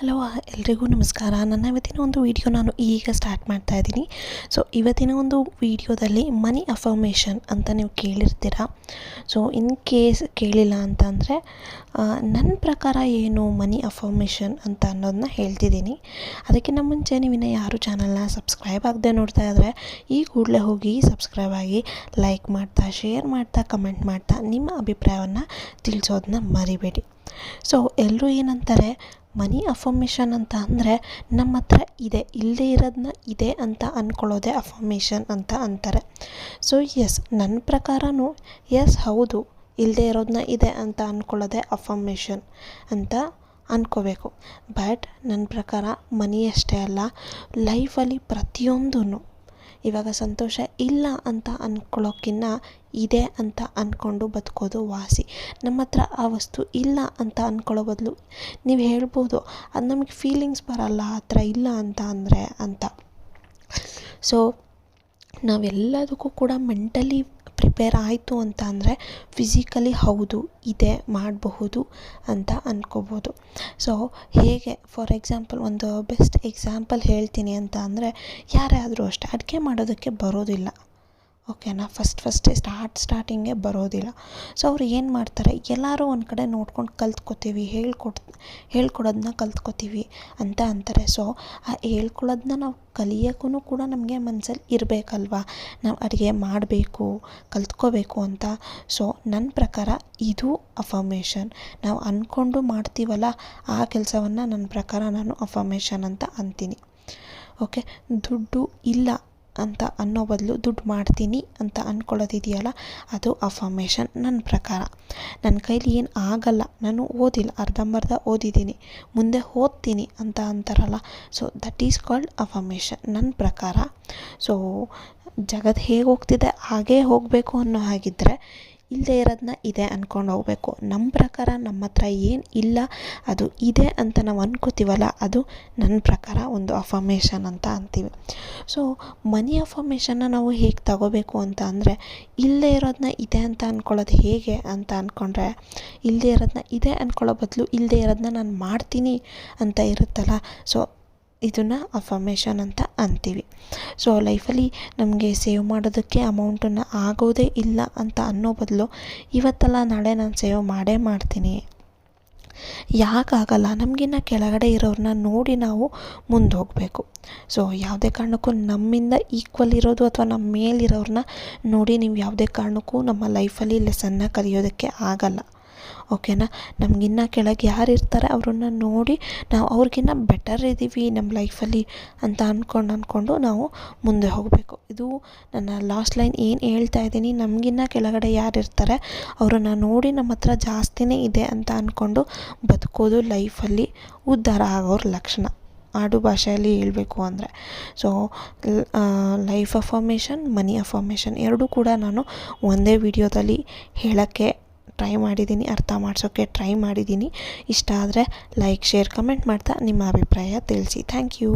Hello ಎಲ್ರಿಗೂ ನಮಸ್ಕಾರ. ನನ್ನ ಇವತ್ತಿನ ಒಂದು ವಿಡಿಯೋ ನಾನು ಈಗ ಸ್ಟಾರ್ಟ್ ಮಾಡ್ತಾ ಇದ್ದೀನಿ. ಸೊ ಇವತ್ತಿನ ಒಂದು ವಿಡಿಯೋದಲ್ಲಿ ಮನಿ ಅಫರ್ಮೇಷನ್ ಅಂತ ನೀವು ಕೇಳಿರ್ತೀರ? ಸೊ ಇನ್ ಕೇಸ್ ಕೇಳಿಲ್ಲ ಅಂತ ಅಂದರೆ ನನ್ನ ಪ್ರಕಾರ ಏನು ಮನಿ ಅಫರ್ಮೇಷನ್ ಅಂತ ಅನ್ನೋದನ್ನ ಹೇಳ್ತಿದ್ದೀನಿ. ಅದಕ್ಕಿಂತ ಮುಂಚೆ ನೀವಿನ ಯಾರು ಚಾನಲ್ನ ಸಬ್ಸ್ಕ್ರೈಬ್ ಆಗದೆ ನೋಡ್ತಾ ಇದ್ದರೆ ಈ ಕೂಡಲೇ ಹೋಗಿ ಸಬ್ಸ್ಕ್ರೈಬ್ ಆಗಿ ಲೈಕ್ ಮಾಡ್ತಾ ಶೇರ್ ಮಾಡ್ತಾ ಕಮೆಂಟ್ ಮಾಡ್ತಾ ನಿಮ್ಮ ಅಭಿಪ್ರಾಯವನ್ನು ತಿಳಿಸೋದನ್ನ ಮರಿಬೇಡಿ. ಸೊ ಎಲ್ಲರೂ ಏನಂತಾರೆ ಮನಿ ಅಫರ್ಮೇಷನ್ ಅಂತ ಅಂದರೆ ನಮ್ಮ ಹತ್ರ ಇದೆ ಇಲ್ಲದೇ ಇರೋದನ್ನ ಇದೆ ಅಂತ ಅಂದ್ಕೊಳ್ಳೋದೇ ಅಫರ್ಮೇಷನ್ ಅಂತ ಅಂತಾರೆ. ಸೊ ಎಸ್ ನನ್ನ ಪ್ರಕಾರನೂ ಎಸ್ ಹೌದು ಇಲ್ಲದೇ ಇರೋದನ್ನ ಇದೆ ಅಂತ ಅಂದ್ಕೊಳ್ಳೋದೇ ಅಫರ್ಮೇಷನ್ ಅಂತ ಅಂದ್ಕೋಬೇಕು ಬಟ್ ನನ್ನ ಪ್ರಕಾರ ಮನಿ ಅಷ್ಟೇ ಅಲ್ಲ ಲೈಫಲ್ಲಿ ಪ್ರತಿಯೊಂದೂ ಇವಾಗ ಸಂತೋಷ ಇಲ್ಲ ಅಂತ ಅಂದ್ಕೊಳ್ಳೋಕ್ಕಿಂತ ಇದೆ ಅಂತ ಅಂದ್ಕೊಂಡು ಬದುಕೋದು ವಾಸಿ. ನಮ್ಮ ಹತ್ರ ಆ ವಸ್ತು ಇಲ್ಲ ಅಂತ ಅಂದ್ಕೊಳ್ಳೋ ಬದಲು ನೀವು ಹೇಳ್ಬೋದು, ಅದು ನಮಗೆ ಫೀಲಿಂಗ್ಸ್ ಬರಲ್ಲ, ಆ ಥರ ಇಲ್ಲ ಅಂತ ಅಂದರೆ ಅಂತ. ಸೊ ನಾವೆಲ್ಲದಕ್ಕೂ ಕೂಡ ಮೆಂಟಲಿ ಪ್ರಿಪೇರ್ ಆಯಿತು ಅಂತ ಅಂದರೆ ಫಿಸಿಕಲಿ ಹೌದು, ಇದೆ, ಮಾಡಬಹುದು ಅಂತ ಅಂದ್ಕೋಬೋದು ಸೊ ಹೇಗೆ ಫಾರ್ ಎಕ್ಸಾಂಪಲ್ ಒಂದು ಬೆಸ್ಟ್ ಎಕ್ಸಾಂಪಲ್ ಹೇಳ್ತೀನಿ ಅಂತ ಅಂದರೆ ಯಾರೇ ಆದರೂ ಅಷ್ಟೇ, ಅಡುಗೆ ಮಾಡೋದಕ್ಕೆ ಬರೋದಿಲ್ಲ. ಓಕೆನಾ ಫಸ್ಟ್ ಫಸ್ಟೇ ಸ್ಟಾರ್ಟ್ ಸ್ಟಾರ್ಟಿಂಗೇ ಬರೋದಿಲ್ಲ. ಸೊ ಅವ್ರು ಏನು ಮಾಡ್ತಾರೆ? ಎಲ್ಲರೂ ಒಂದು ಕಡೆ ನೋಡ್ಕೊಂಡು ಕಲ್ತ್ಕೋತೀವಿ. ಹೇಳ್ಕೊಡ್ ಹೇಳ್ಕೊಡೋದನ್ನ ಕಲ್ತ್ಕೋತೀವಿ ಅಂತ ಅಂತಾರೆ. ಸೊ ಆ ಹೇಳ್ಕೊಳ್ಳೋದನ್ನ ನಾವು ಕಲಿಯೋಕ್ಕೂ ಕೂಡ ನಮಗೆ ಮನಸ್ಸಲ್ಲಿ ಇರಬೇಕಲ್ವಾ? ನಾವು ಅಡುಗೆ ಮಾಡಬೇಕು, ಕಲ್ತ್ಕೋಬೇಕು ಅಂತ. ಸೊ ನನ್ನ ಪ್ರಕಾರ ಇದು ಅಫರ್ಮೇಷನ್ ನಾವು ಅಂದ್ಕೊಂಡು ಮಾಡ್ತೀವಲ್ಲ, ಆ ಕೆಲಸವನ್ನು ನನ್ನ ಪ್ರಕಾರ ನಾನು ಅಫರ್ಮೇಷನ್ ಅಂತ ಅಂತೀನಿ. ಓಕೆ ದುಡ್ಡು ಇಲ್ಲ. ಅಂತ ಅನ್ನೋ ಬದಲು ದುಡ್ಡು ಮಾಡ್ತೀನಿ ಅಂತ ಅಂದ್ಕೊಳ್ಳೋದಿದೆಯಲ್ಲ ಅದು ಅಫಾಮೇಷನ್ ನನ್ನ ಪ್ರಕಾರ. ನನ್ನ ಕೈಲಿ ಏನು ಆಗಲ್ಲ, ನಾನು ಓದಿಲ್ಲ, ಅರ್ಧಂಬರ್ಧ ಓದಿದ್ದೀನಿ, ಮುಂದೆ ಓದ್ತೀನಿ ಅಂತ ಅಂತಾರಲ್ಲ so that is called affirmation ನನ್ನ ಪ್ರಕಾರ. ಸೊ ಜಗತ್ತು ಹೇಗೆ ಹೋಗ್ತಿದೆ ಹಾಗೇ ಹೋಗಬೇಕು ಅನ್ನೋ ಹಾಗಿದ್ದರೆ ಇಲ್ಲದೇ ಇರೋದನ್ನ ಇದೆ ಅಂದ್ಕೊಂಡು ಹೋಗಬೇಕು. ನಮ್ಮ ಪ್ರಕಾರ ನಮ್ಮ ಹತ್ರ ಏನು ಇಲ್ಲ, ಅದು ಇದೆ ಅಂತ ನಾವು ಅಂದ್ಕೋತೀವಲ್ಲ ಅದು ನನ್ನ ಪ್ರಕಾರ ಒಂದು ಅಫರ್ಮೇಷನ್ ಅಂತ ಅಂತೀವಿ. ಸೊ ಮನಿ ಅಫಾಮೇಷನ್ನ ನಾವು ಹೇಗೆ ತಗೋಬೇಕು ಅಂತ ಅಂದರೆ, ಇಲ್ಲದೇ ಇರೋದನ್ನ ಇದೆ ಅಂತ ಅಂದ್ಕೊಳ್ಳೋದು ಹೇಗೆ ಅಂತ ಅಂದ್ಕೊಂಡ್ರೆ ಇಲ್ಲದೇ ಇರೋದನ್ನ ಇದೆ ಅಂದ್ಕೊಳ್ಳೋ ಬದಲು ಇಲ್ಲದೇ ಇರೋದನ್ನ ನಾನು ಮಾಡ್ತೀನಿ ಅಂತ ಇರುತ್ತಲ್ಲ. ಸೊ ಇದನ್ನು ಅಫರ್ಮೇಷನ್ ಅಂತ ಅಂತೀವಿ. ಸೊ ಲೈಫಲ್ಲಿ ನಮಗೆ ಸೇವ್ ಮಾಡೋದಕ್ಕೆ ಅಮೌಂಟನ್ನು ಆಗೋದೇ ಇಲ್ಲ ಅಂತ ಅನ್ನೋ ಬದಲು ಇವತ್ತಲ್ಲ ನಾಳೆ ನಾನು ಸೇವ್ ಮಾಡೇ ಮಾಡ್ತೀನಿ. ಯಾಕಾಗಲ್ಲ, ನಮಗಿನ್ನ ಕೆಳಗಡೆ ಇರೋರನ್ನ ನೋಡಿ ನಾವು ಮುಂದೆ ಹೋಗಬೇಕು ಸೊ ಯಾವುದೇ ಕಾರಣಕ್ಕೂ ನಮ್ಮಿಂದ ಈಕ್ವಲ್ ಇರೋದು ಅಥವಾ ನಮ್ಮ ಮೇಲಿರೋರನ್ನ ನೋಡಿ ನೀವು ಯಾವುದೇ ಕಾರಣಕ್ಕೂ ನಮ್ಮ ಲೈಫಲ್ಲಿ ಲೆಸನ್ನ ಕಲಿಯೋದಕ್ಕೆ ಆಗಲ್ಲ. ಓಕೆನಾ? ನಮಗಿನ್ನ ಕೆಳಗೆ ಯಾರು ಇರ್ತಾರೆ ಅವ್ರನ್ನ ನೋಡಿ ನಾವು ಅವ್ರಿಗಿನ್ನ ಬೆಟರ್ ಇದ್ದೀವಿ ನಮ್ಮ ಲೈಫಲ್ಲಿ ಅಂತ ಅಂದ್ಕೊಂಡು ಅಂದ್ಕೊಂಡು ನಾವು ಮುಂದೆ ಹೋಗಬೇಕು. ಇದು ನನ್ನ ಲಾಸ್ಟ್ ಲೈನ್ ಏನು ಹೇಳ್ತಾ ಇದ್ದೀನಿ, ನಮಗಿನ್ನ ಕೆಳಗಡೆ ಯಾರು ಇರ್ತಾರೆ ಅವರನ್ನು ನೋಡಿ ನಮ್ಮ ಹತ್ರ ಜಾಸ್ತಿನೇ ಇದೆ ಅಂತ ಅಂದ್ಕೊಂಡು ಬದುಕೋದು ಲೈಫಲ್ಲಿ ಉದ್ಧಾರ ಆಗೋರ ಲಕ್ಷಣ. ಆಡು ಭಾಷೆಯಲ್ಲಿ ಹೇಳಬೇಕು ಅಂದರೆ. So life affirmation money affirmation ಎರಡೂ ಕೂಡ ನಾನು ಒಂದೇ ವಿಡಿಯೋದಲ್ಲಿ ಹೇಳೋಕ್ಕೆ ಟ್ರೈ ಮಾಡಿದ್ದೀನಿ, ಅರ್ಥ ಮಾಡಿಸೋಕ್ಕೆ ಟ್ರೈ ಮಾಡಿದ್ದೀನಿ. ಇಷ್ಟ ಆದರೆ ಲೈಕ್ ಶೇರ್ ಕಮೆಂಟ್ ಮಾಡ್ತಾ ನಿಮ್ಮ ಅಭಿಪ್ರಾಯ ತಿಳಿಸಿ. Thank you